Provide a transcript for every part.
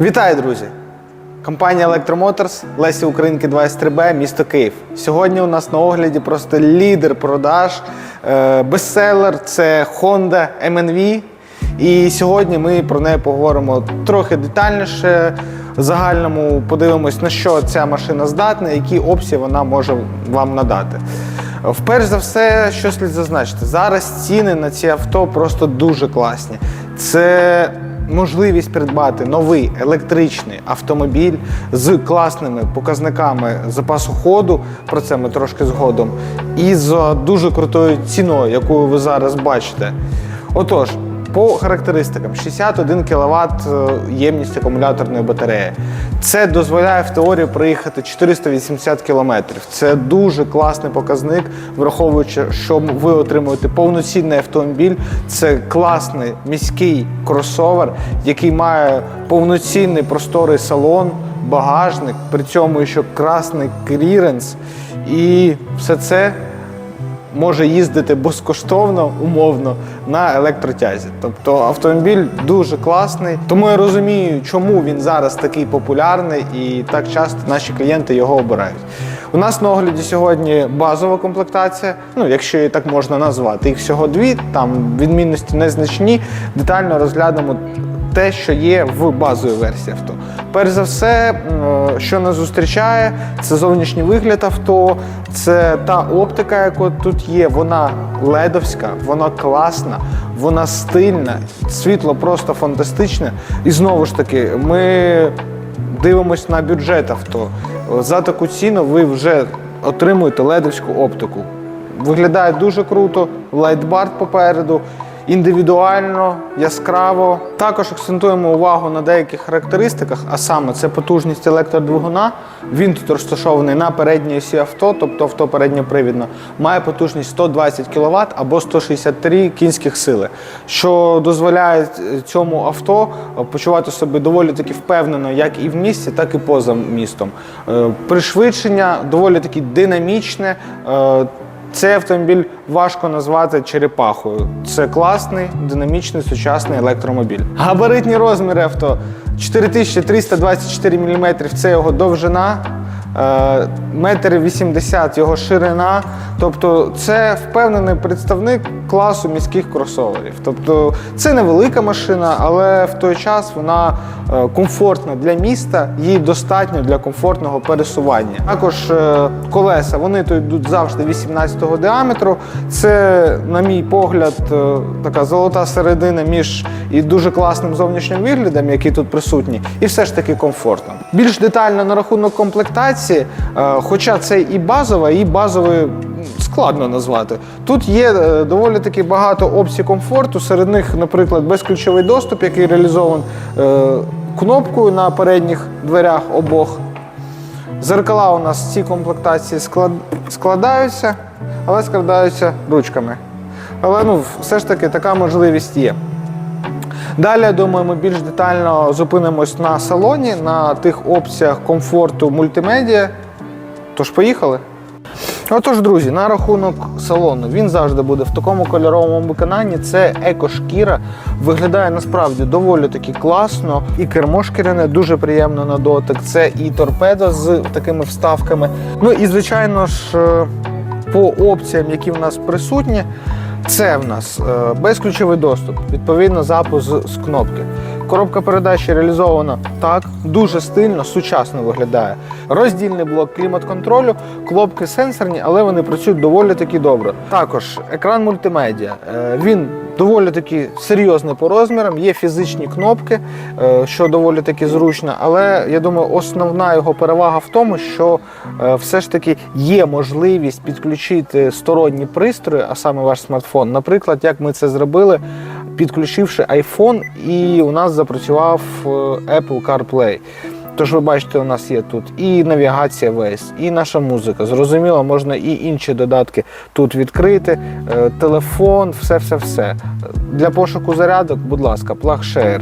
Вітаю, друзі! Компанія Electromotors, Лесі Українки 23Б, місто Київ. Сьогодні у нас на огляді просто лідер продаж, е, бестселер це Honda MNV. І сьогодні ми про неї поговоримо трохи детальніше. В загальному подивимось, на що ця машина здатна, які опції вона може вам надати. Вперш за все, що слід зазначити, зараз ціни на ці авто просто дуже класні. Це можливість придбати новий електричний автомобіль з класними показниками запасу ходу, про це ми трошки згодом, і з дуже крутою ціною, яку ви зараз бачите. Отож, по характеристикам 61 кВт ємність акумуляторної батареї. Це дозволяє в теорії проїхати 480 км. Це дуже класний показник, враховуючи, що ви отримуєте повноцінний автомобіль. Це класний міський кросовер, який має повноцінний просторий салон, багажник, при цьому ще красний кліренс. І все це може їздити безкоштовно, умовно, на електротязі. Тобто автомобіль дуже класний. Тому я розумію, чому він зараз такий популярний і так часто наші клієнти його обирають. У нас на огляді сьогодні базова комплектація, ну якщо її так можна назвати. Їх всього дві, там відмінності незначні. Детально розглянемо те, що є в базовій версії авто. Перш за все, що нас зустрічає, це зовнішній вигляд авто, це та оптика, яка тут є. Вона ледовська, вона класна, вона стильна, світло просто фантастичне. І знову ж таки, ми дивимось на бюджет авто. За таку ціну ви вже отримуєте ледовську оптику. Виглядає дуже круто, лайтбар попереду, індивідуально, яскраво. Також акцентуємо увагу на деяких характеристиках, а саме це потужність електродвигуна. Він тут розташований на передній осі авто, тобто авто передньопривідно, має потужність 120 кВт або 163 кінських сили, що дозволяє цьому авто почувати себе доволі таки впевнено, як і в місті, так і поза містом. Е, Пришвидшення доволі таки динамічне. Цей автомобіль важко назвати черепахою. Це класний, динамічний, сучасний електромобіль. Габаритні розміри авто 4324 мм це його довжина, е, метр 80 його ширина. Тобто це впевнений представник класу міських кросоверів. Тобто це невелика машина, але в той час вона е, комфортна для міста, їй достатньо для комфортного пересування. Також е, колеса вони тут йдуть завжди 18-го діаметру. Це, на мій погляд, е, така золота середина між і дуже класним зовнішнім виглядом, який тут присутній, і все ж таки комфортно. Більш детально на рахунок комплектації, хоча це і базова, і базовий м, складно назвати. Тут є е, доволі таки багато опцій комфорту. Серед них, наприклад, безключовий доступ, який реалізований е, кнопкою на передніх дверях обох. Зеркала у нас в цій комплектації складаються, але складаються ручками. Але ну, все ж таки така можливість є. Далі, я думаю, ми більш детально зупинимось на салоні, на тих опціях комфорту мультимедіа. Тож, поїхали. Отож, друзі, на рахунок салону, він завжди буде в такому кольоровому виконанні. Це екошкіра. Виглядає насправді доволі таки класно. І кермо шкіряне дуже приємно на дотик. Це і торпедо з такими вставками. Ну і звичайно ж, е, по опціям, які в нас присутні, це в нас е, безключовий доступ, відповідно, запуск з кнопки. Коробка передач реалізована так, дуже стильно, сучасно виглядає. Роздільний блок клімат-контролю, кнопки сенсорні, але вони працюють доволі таки добре. Також екран мультимедіа. Е, Він доволі таки серйозний по розмірам, є фізичні кнопки, е, що доволі таки зручно. Але я думаю, основна його перевага в тому, що е, все ж таки є можливість підключити сторонні пристрої, а саме ваш смартфон. Наприклад, як ми це зробили, підключивши iPhone, і у нас запрацював е, Apple CarPlay. Тож ви бачите, у нас є тут і навігація Waze, і наша музика. Зрозуміло, можна і інші додатки тут відкрити, е, телефон, все-все-все. Для пошуку зарядок, будь ласка, PlugShare.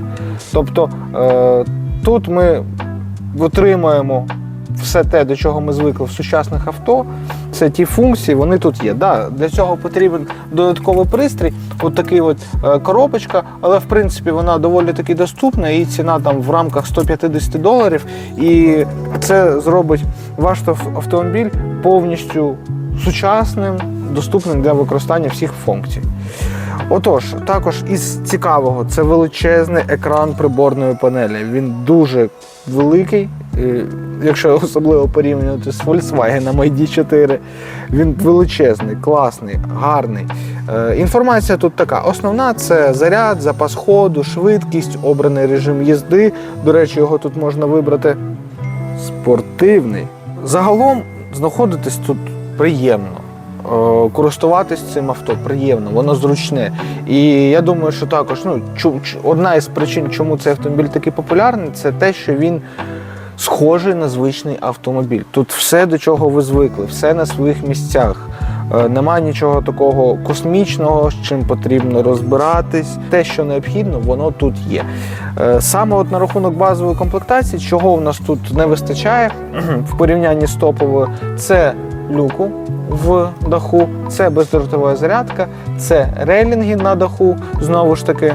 Тобто е, тут ми отримуємо все те, до чого ми звикли в сучасних авто. Це ті функції, вони тут є. Да, для цього потрібен додатковий пристрій, от такий от е, коробочка, але в принципі вона доволі таки доступна, і ціна там в рамках 150 доларів. І це зробить ваш автомобіль повністю сучасним, доступним для використання всіх функцій. Отож, також із цікавого, це величезний екран приборної панелі. Він дуже великий, якщо особливо порівнювати з Volkswagen ID4. Він величезний, класний, гарний. Е, Інформація тут така: основна це заряд, запас ходу, швидкість, обраний режим їзди. До речі, його тут можна вибрати спортивний. Загалом знаходитись тут приємно. Е, Користуватись цим авто приємно, воно зручне. І я думаю, що також ну, одна із причин, чому цей автомобіль такий популярний, це те, що він схожий на звичний автомобіль. Тут все, до чого ви звикли, все на своїх місцях. Е, Нема нічого такого космічного, з чим потрібно розбиратись. Те, що необхідно, воно тут є. Е, Саме от на рахунок базової комплектації, чого в нас тут не вистачає в порівнянні з топовою, це люку в даху, це бездротова зарядка, це рейлінги на даху, знову ж таки,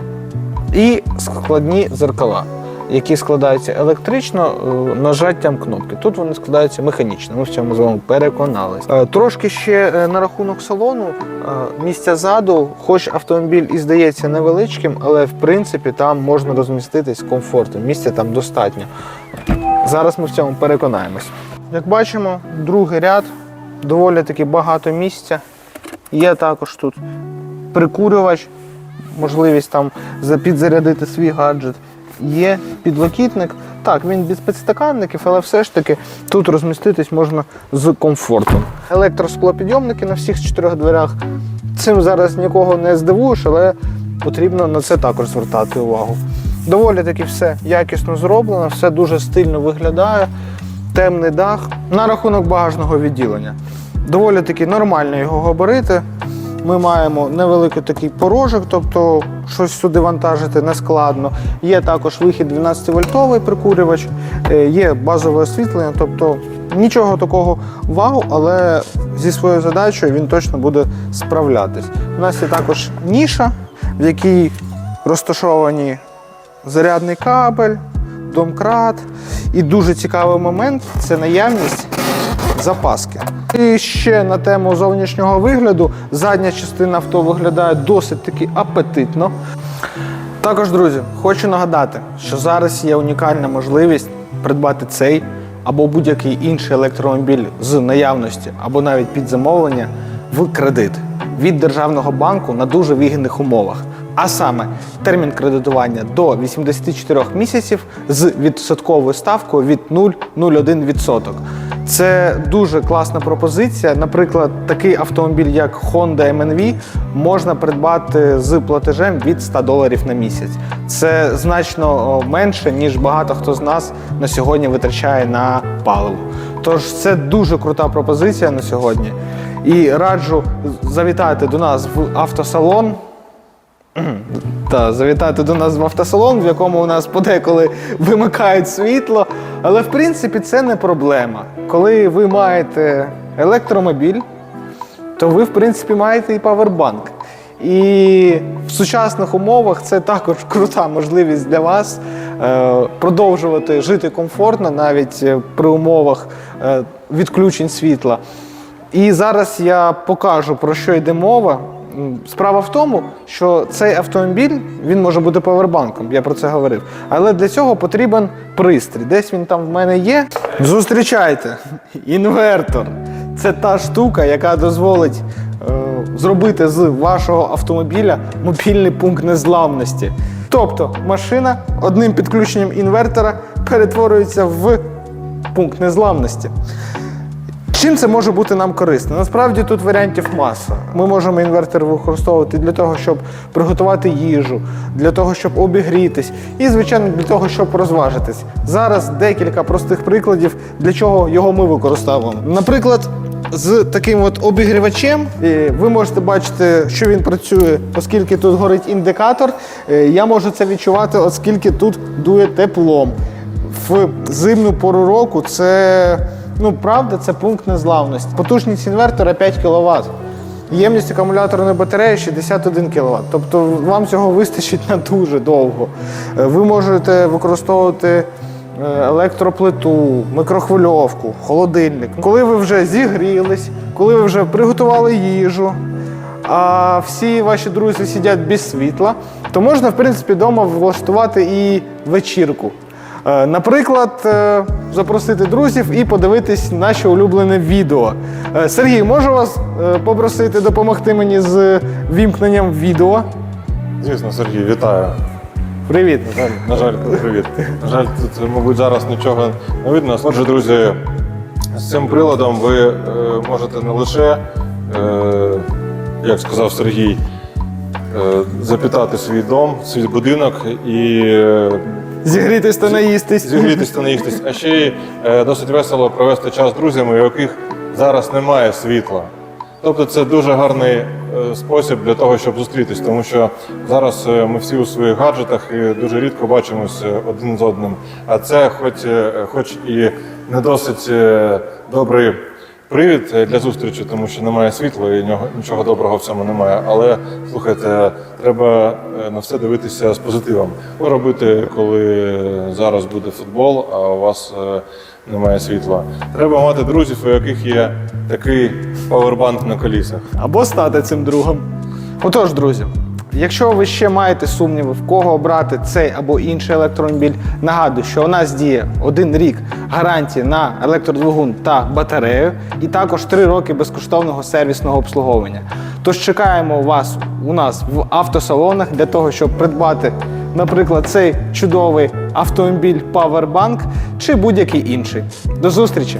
і складні зеркала. Які складаються електрично е, нажаттям кнопки. Тут вони складаються механічно. Ми в цьому з вами переконались. Е, Трошки ще е, на рахунок салону. Місця ззаду, хоч автомобіль і здається невеличким, але в принципі там можна розміститись комфортно. Місця там достатньо. Зараз ми в цьому переконаємось. Як бачимо, другий ряд доволі таки багато місця. Є також тут прикурювач, можливість там за- підзарядити свій гаджет. Є підлокітник. Так, він без підстаканників, але все ж таки тут розміститись можна з комфортом. Електросклопідйомники на всіх чотирьох дверях. Цим зараз нікого не здивуєш, але потрібно на це також звертати увагу. Доволі таки все якісно зроблено, все дуже стильно виглядає. Темний дах. На рахунок багажного відділення. Доволі таки нормально його габарити. Ми маємо невеликий такий порожок, тобто щось сюди вантажити не складно. Є також вихід 12-вольтовий прикурювач, е, є базове освітлення, тобто нічого такого вау, але зі своєю задачею він точно буде справлятись. У нас є також ніша, в якій розташовані зарядний кабель, домкрат. І дуже цікавий момент це наявність запаски. І ще на тему зовнішнього вигляду задня частина авто виглядає досить таки апетитно. Також, друзі, хочу нагадати, що зараз є унікальна можливість придбати цей або будь-який інший електромобіль з наявності або навіть під замовлення в кредит від державного банку на дуже вигідних умовах. А саме термін кредитування до 84 місяців з відсотковою ставкою від 0,01%. Це дуже класна пропозиція. Наприклад, такий автомобіль, як Honda MNV, можна придбати з платежем від 100 доларів на місяць. Це значно менше, ніж багато хто з нас на сьогодні витрачає на паливо. Тож це дуже крута пропозиція на сьогодні. І раджу завітати до нас в автосалон. Та завітати до нас в автосалон, в якому у нас подеколи вимикають світло. Але в принципі це не проблема. Коли ви маєте електромобіль, то ви, в принципі, маєте і павербанк. І в сучасних умовах це також крута можливість для вас е, продовжувати жити комфортно навіть е, при умовах е, відключень світла. І зараз я покажу про що йде мова. Справа в тому, що цей автомобіль він може бути павербанком, я про це говорив. Але для цього потрібен пристрій. Десь він там в мене є. Зустрічайте! Інвертор. Це та штука, яка дозволить е, зробити з вашого автомобіля мобільний пункт незламності. Тобто машина одним підключенням інвертора перетворюється в пункт незламності. Чим це може бути нам корисно? Насправді тут варіантів маса. Ми можемо інвертор використовувати для того, щоб приготувати їжу, для того, щоб обігрітись, і, звичайно, для того, щоб розважитись. Зараз декілька простих прикладів, для чого його ми використовуємо. Наприклад, з таким от обігрівачем ви можете бачити, що він працює, оскільки тут горить індикатор. Е, Я можу це відчувати, оскільки тут дує теплом. В зимну пору року це Ну, правда, це пункт незламності. Потужність інвертора 5 кВт. Ємність акумуляторної батареї 61 кВт. Тобто вам цього вистачить на дуже довго. Е, Ви можете використовувати е, електроплиту, микрохвильовку, холодильник. Коли ви вже зігрілись, коли ви вже приготували їжу, а всі ваші друзі сидять без світла, то можна, в принципі, вдома влаштувати і вечірку. Е, Наприклад, е, запросити друзів і подивитись наше улюблене відео. Е, Сергій, можу вас попросити допомогти мені з вімкненням відео? Звісно, Сергій, вітаю. Привіт. На жаль, на жаль, привіт. На жаль, тут, мабуть, зараз нічого не видно. Отже, друзі, з цим приладом ви можете не лише, як сказав Сергій, запітати свій дом, свій будинок і Зігрітись та наїстись. зігрітись та наїстись, а ще й е, досить весело провести час з друзями, у яких зараз немає світла. Тобто це дуже гарний е, спосіб для того, щоб зустрітись, тому що зараз е, ми всі у своїх гаджетах і дуже рідко бачимося один з одним. А це, хоч, е, хоч і не досить е, добрий привід е, для зустрічі, тому що немає світла і нього- нічого доброго в цьому немає. Але слухайте, треба е, на все дивитися з позитивом. Що робити, коли зараз буде футбол, а у вас е, немає світла? Треба мати друзів, у яких є такий павербанк на колісах. або стати цим другом. Отож, друзі, якщо ви ще маєте сумніви, в кого обрати цей або інший електромобіль, нагадую, що у нас діє один рік гарантії на електродвигун та батарею, і також три роки безкоштовного сервісного обслуговування. Тож чекаємо вас у нас в автосалонах для того, щоб придбати, наприклад, цей чудовий автомобіль Powerbank чи будь-який інший. До зустрічі!